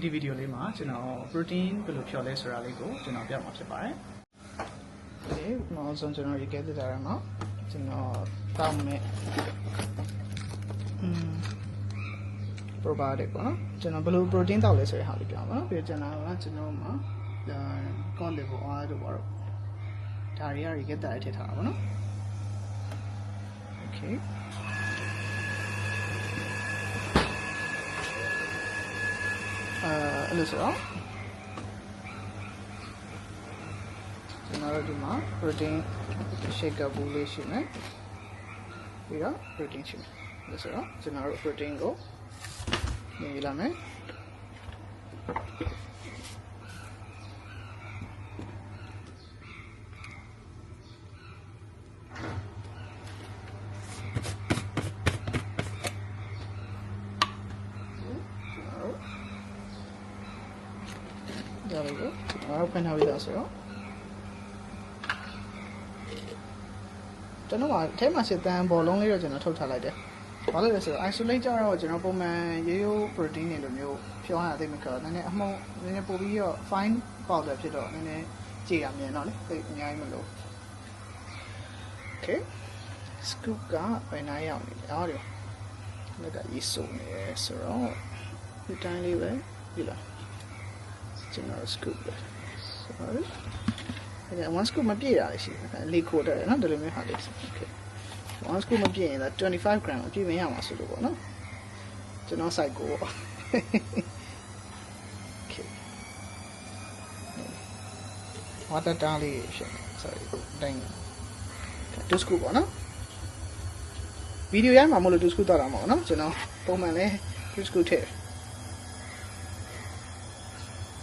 ဒီဗီဒီယိုလေးမှာကျွန်တော် protein ဘယ်လိုဖြော်လဲဆိုတာလေးကိုကျွန်တော်ပြမှာဖြစ်ပါတယ်။ဒီနောက်ဆုံးကျွန်တော်ရေခဲတက်တာရမှာကျွန်တော်တောင်းမဲ့อืม probiotic ပေါ့နော်ကျွန်တော်ဘယ်လို protein တောက်လဲဆိုတဲ့ဟာလေးပြပါမယ်။ပြီးတော့ကျွန်တော်ကကျွန်တော်မှာဒါ cod liver oil တို့ပါတော့ဒါတွေရရေခဲတက်ရထည့်ထားတာပေါ့နော်။ Okay အဲအဲ့လိုဆိုတော့ကျွန်တော်တို့ဒီမှာ protein shaker ဘူးလေးရှိမယ်ပြီးတော့ protein ရှိမယ်အဲ့လိုဆိုတော့ကျွန်တော်တို့ protein ကိုနေလာမယ် ဒါလေးကိုကျွန်တော်တို့ဖွင့်ထားပြီးသားဆိုတော့ကျွန်တော်ကအထဲမှာစစ်တန်းဘောလုံးလေးတော့ကျွန်တော်ထုတ်ထားလိုက်တယ်။ဘာလို့လဲဆိုတော့ isolate ကြတော့ကျွန်တော်ပုံမှန်ရိုးရိုး protein တွေလိုမျိုးဖြောင်းရသိမခါနည်းနည်းအမှုံနည်းနည်းပို့ပြီးတော့ fine powder ဖြစ်တော့နည်းနည်းကြည်ရမြင်တော့လေသိအများကြီးမလို့ Okay scoop ကဘယ်နားရောက်နေလဲအော်ဒီလက်ကရေးစုံနေဆိုတော့ဒီတိုင်းလေးပဲပြီလား ကျွန်တော် scoop ပဲ sorry အဲ့ဒါ one scoop မပြည့်ရလေရှိတယ်လေးခိုးတယ်နော်ဒီလိုမျိုးဟာလေး okay one scoop မပြည့်ရင်ဒါ25 gram အပြည့်မရမှာဆိုလို့ပေါ့နော်ကျွန်တော် site ကိုပေါ့ okay water တားလေးဖြစ်နေ sorry တိုင်း2 scoop ပေါ့နော်ဗီဒီယိုရိုက်မှာမလို့2 scoop တော့တာမဟုတ်နော်ကျွန်တော်ပုံမှန်လဲ2 scoop ထည့်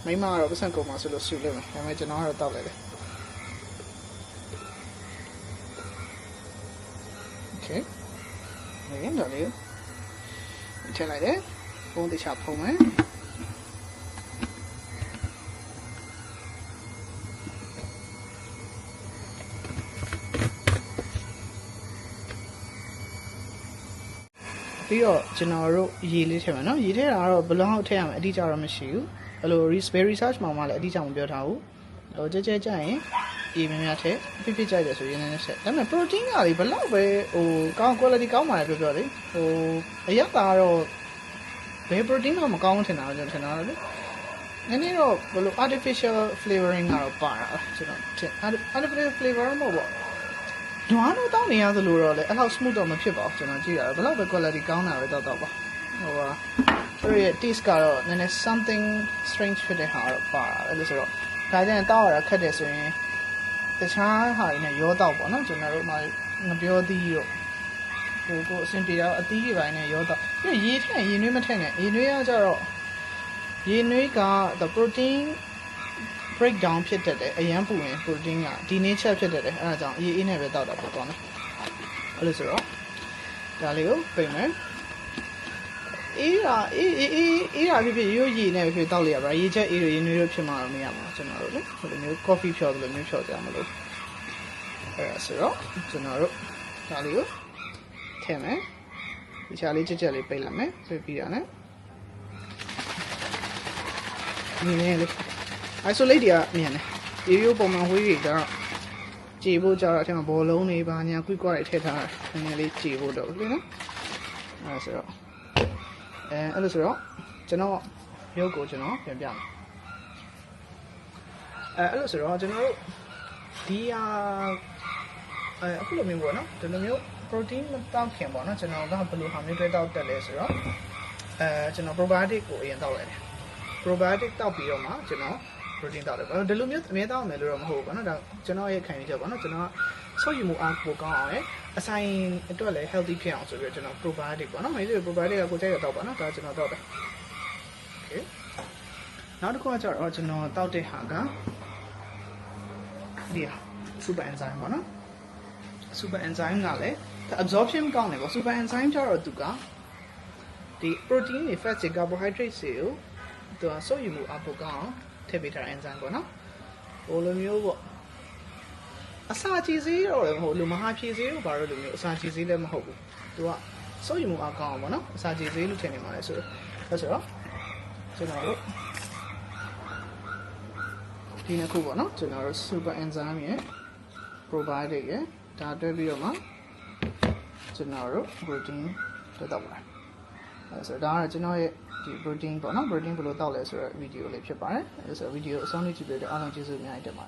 မိမကတော့ပတ်စံကုန်မှာဆိုလို့ဆူလိုက်မယ်ဒါပေမဲ့ကျွန်တော်ကတော့တောက်လိုက်တယ် Okay. နေရင်တော့လေထည့်လိုက်တယ်ပုံးတခြားဖုံးမယ် ပြီးတော့ကျွန်တော်တို့ရေလေးထည့်မယ်နော်ရေထည့်တာကတော့ဘယ်လောက်ထည့်ရမလဲအတိအကျတော့မရှိဘူးအဲ့လို raspberry research မှာမှလည်းအတိအကျမပြောထားဘူးဟိုကြဲကြဲကြရင်ရေများများထည့်ပြပြကြိုက်တယ်ဆိုရင်လည်းဆက်ဒါပေမဲ့ protein ကလေဘယ်လောက်ပဲဟိုကောင်း quality ကောင်းပါလေပြောပြောလေဟိုအရက်သားကတော့ဘယ် protein မှမကောင်းဘူးထင်တာကျွန်တော်ထင်တာလေနည်းနည်းတော့ဘယ်လို artificial flavoring ကတော့ပါတာကျွန်တော်ထင် artificial flavor မဟုတ်ပေါ့ ဒွားတော့တောင်းနေရသလိုတော့လေအဲ့လောက် smooth တော့မဖြစ်ပါဘူးကျွန်တော်ကြည့်ရတယ်ဘယ်လောက်ပဲ quality ကောင်းတာပဲတော့တော့ပါဟိုပါသူရဲ့ taste ကတော့နည်းနည်း something strange ဖြစ်တဲ့ဟာတော့ပါတာအဲ့လိုဆိုတော့ဒါကြရင်တောက်ရတာခက်တယ်ဆိုရင်တခြားဟာတွေနဲ့ရောတော့ပေါ့နော်ကျွန်တော်တို့မှငပြောသီးတော့ဟိုကိုအဆင်ပြေတော့အသီးတွေပိုင်းနဲ့ရောတော့ပြီးရေထက်ရေနွေးမထက်နဲ့ရေနွေးကကြတော့ရေနွေးက the protein breakdown ဖြစ်တတ်တယ်အရန်ပူရင် protein ကဒီ nature ဖြစ်တတ်တယ်အဲဒါကြောင့်အေးအေးနဲ့ပဲတောက်တာပေါ့ကောင်းတယ်အဲ့လိုဆိုတော့ဒါလေးကိုပြင်မယ်အေးတာအေးအေးအေးအေးတာဖြစ်ဖြစ်ရိုးရည်နဲ့ဖြစ်တောက်လိုက်ရပါရေချက်အေးရရေနွေးရဖြစ်မှာတော့မရပါဘူးကျွန်တော်တို့လေဟိုလိုမျိုး coffee ဖြော်တယ်လို့မျိုးဖြော်ကြမလို့အဲ့ဒါဆိုတော့ကျွန်တော်တို့ဒါလေးကိုထည့်မယ်ဒီချာလေးချက်ချက်လေးပိတ်လိုက်မယ်ပိတ်ပြီးတာနဲ့နည်းနည်းလေး isolate တွေကမြင်တယ်ရေရိုးပုံမှန်ဝေးတွေကတော့ကြည်ဖို့ကြတော့အထက်မှာဘောလုံးတွေပါညာကွိကွာတွေထည့်ထားတယ်နည်းနည်းလေးကြည်ဖို့တော့လေနော်အဲ့ဒါဆိုတော့အဲအဲ့လိုဆိုတော့ကျွန်တော်ရုပ်ကိုကျွန်တော်ပြန်ပြမယ်အဲအဲ့လိုဆိုတော့ကျွန်တော်တို့ဒီဟာအဲအခုလိုမျိုးပေါ့နော်ဒီလိုမျိုး protein မတောက်ခင်ပေါ့နော်ကျွန်တော်ကဘယ်လိုဟာမျိုးတွေတောက်တက်လဲဆိုတော့အဲကျွန်တော် probiotic ကိုအရင်တောက်လိုက်တယ် probiotic တောက်ပြီးတော့မှကျွန်တော် protein တောက်တယ်ပေါ့ဒီလိုမျိုးအမြဲတောက်မယ်လို့တော့မဟုတ်ဘူးပေါ့နော်ဒါကျွန်တော်ရဲ့ခံယူချက်ပေါ့နော်ကျွန်တော်ဆုပ်ယူမှုအားပိုကောင်းအောင်ရယ်အဆိုင်အတွက်လည်း healthy ဖြစ်အောင်ဆိုပြီးတော့ကျွန်တော် probiotic ပေါ့နော်မင်းတို့ probiotic ကကိုကြိုက်ရတော့ပါနော်ဒါကျွန်တော်တောက်တယ် okay နောက်တစ်ခုကကျတော့ကျွန်တော်တောက်တဲ့ဟာကဒီဟာ super enzyme ပေါ့နော် super enzyme ကလည်း absorption ကောင်းတယ်ပေါ့ super enzyme ကျတော့သူကဒီ protein တွေ fat တွေ carbohydrate တွေကိုသူကစုပ်ယူမှုအဖို့ကောင်းအောင် ထည့်ပေးထားတဲ့ enzyme ပေါ့နော်ဟိုလိုမျိုးပေါ့အစာချီစေးတော့လည်းမဟုတ်လူမဟာဖြည့်စေးတော့ဘာလို့လိုမျိုးအစာချီစေးလည်းမဟုတ်ဘူးသူကစုပ်ယူမှုအကောင်းအောင်ပေါ့နော်အစာချီစေးလို့ထင်နေမှာလေဆိုတော့ဆိုတော့ကျွန်တော်တို့ဒီနှစ်ခုပေါ့နော်ကျွန်တော်တို့ super enzyme ရဲ့ probiotic ရဲ့ဒါတွဲပြီးတော့မှကျွန်တော်တို့ protein တက်တော့ပါတယ်အဲ ဆိုတော့ဒါကတော့ကျွန်တော်ရဲ့ဒီ protein ပေါ့နော် protein ဘယ်လိုတောက်လဲဆိုတော့ video လေးဖြစ်ပါတယ်အဲဆိုတော့ video အဆုံးလေးကြည့်ပြတဲ့အားလုံးကျေးဇူးအများကြီးတင်ပါတယ်